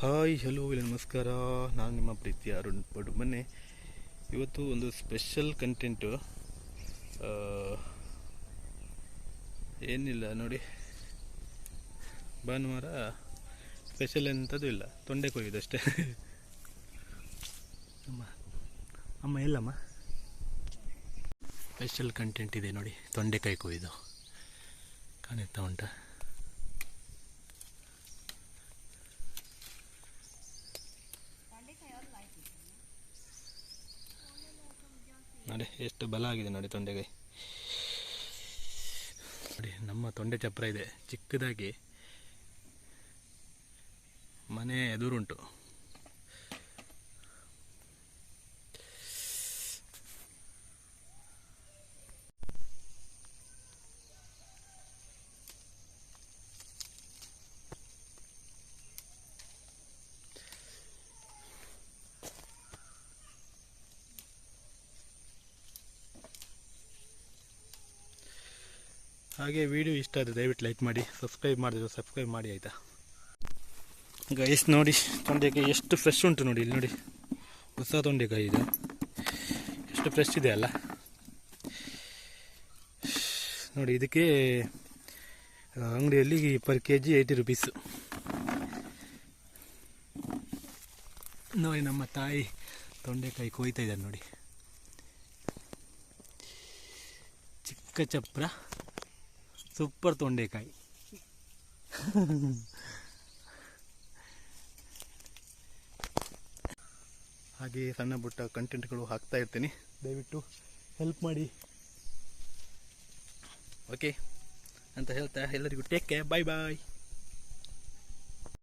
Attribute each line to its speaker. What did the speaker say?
Speaker 1: Hi hello ಇಲ್ಲ ನಮಸ್ಕಾರ. ನಾನು ನಿಮ್ಮ ಪ್ರೀತಿಯ ಅರುಣ್ ಪಡು ಮೊನ್ನೆ ಇವತ್ತು ಒಂದು ಸ್ಪೆಷಲ್ ಕಂಟೆಂಟು ಏನಿಲ್ಲ, ನೋಡಿ. ಭಾನುವಾರ ಸ್ಪೆಷಲ್ ಎಂಥದ್ದು ಇಲ್ಲ. ತೊಂಡೆ ಕೊಯ್ಯೋದು ಅಷ್ಟೇ. ಅಮ್ಮ ಅಮ್ಮ ಎಲ್ಲಮ್ಮ? ಸ್ಪೆಷಲ್ ಕಂಟೆಂಟ್ ಇದೆ ನೋಡಿ. ತೊಂಡೆಕಾಯಿ ಕೊಯ್ದು ಕಾಣುತ್ತಾ ಉಂಟಾ? ನೋಡಿ ಎಷ್ಟು ಬಲ ಆಗಿದೆ ನೋಡಿ ತೊಂಡೆಕಾಯಿ ನೋಡಿ ನಮ್ಮ ತೊಂಡೆ ಚಪ್ರ ಇದೆ. ಚಿಕ್ಕದಾಗಿ ಮನೆ ಎದುರುಂಟು. ಹಾಗೆ ವಿಡಿಯೋ ಇಷ್ಟ ಆದರೆ ದಯವಿಟ್ಟು ಲೈಕ್ ಮಾಡಿ ಸಬ್ಸ್ಕ್ರೈಬ್ ಮಾಡಿದ್ರು ಸಬ್ಸ್ಕ್ರೈಬ್ ಮಾಡಿ ಆಯಿತಾ? ಗೈಸ್ ನೋಡಿ, ತೊಂಡೆಕಾಯಿ ಎಷ್ಟು ಫ್ರೆಶ್ ಉಂಟು ನೋಡಿ, ಇಲ್ಲಿ ನೋಡಿ. ಹೊಸ ತೊಂಡೆಕಾಯಿ ಇದು. ಎಷ್ಟು ಫ್ರೆಶ್ ಇದೆ ಅಲ್ಲ? ನೋಡಿ, ಇದಕ್ಕೆ ಅಂಗಡಿಯಲ್ಲಿ per K G eighty rupees ನೋಡಿ, ನಮ್ಮ ತಾಯಿ ತೊಂಡೆಕಾಯಿ ಕೊಯ್ತಾ ಇದ್ದಾರೆ ನೋಡಿ. ಚಿಕ್ಕ ಚಪ್ರ. ಸೂಪರ್ ತೊಂಡೆಕಾಯಿ. ಹಾಗೆ ಸಣ್ಣ ಪುಟ್ಟ ಕಂಟೆಂಟ್ಗಳು ಹಾಕ್ತಾ ಇರ್ತೀನಿ. ದಯವಿಟ್ಟು ಹೆಲ್ಪ್ ಮಾಡಿ. ಓಕೆ ಅಂತ ಹೇಳ್ತಾ ಎಲ್ಲರಿಗೂ ಟೇಕ್ ಕೇರ್ ಬಾಯ್ ಬಾಯ್